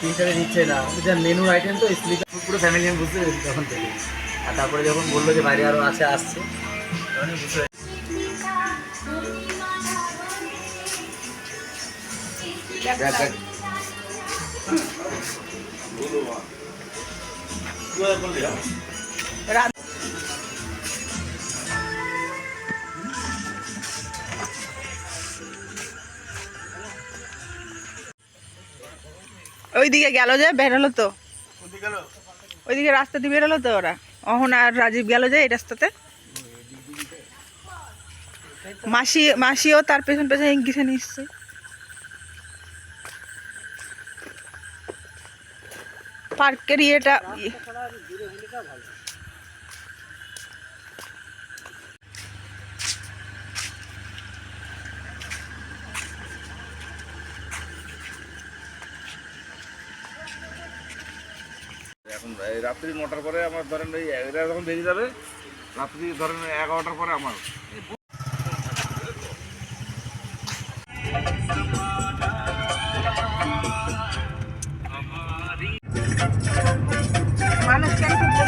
তিনটারে দিচ্ছে না। যা মেনুর আইটেম তো স্লিপ পুরো ফ্যামিলি আমি বুঝতে পেরেছি তখন থেকে। আর তারপরে যখন বলল যে বাইরে আরও আছে আসছে তখনই বুঝতে পেরেছি। ওইদিকে গেল যে বেরোলো তো। ওইদিকে রাস্তা দিয়ে বেরোলো তো ওরা। অহন আর রাজীব গেল যে এই রাস্তাতে। মাসি মাসিও তার পেছন পেছনে গিয়ে নিচ্ছে পার্কের ইয়েটা ইয়ে- এখন রাত্রি নটার পরে আমার ধরেন ওই এরা যখন বেরিয়ে যাবে, রাত্রি ধরেন এগারোটার পরে আমার মানুষ কেন 完了坚持不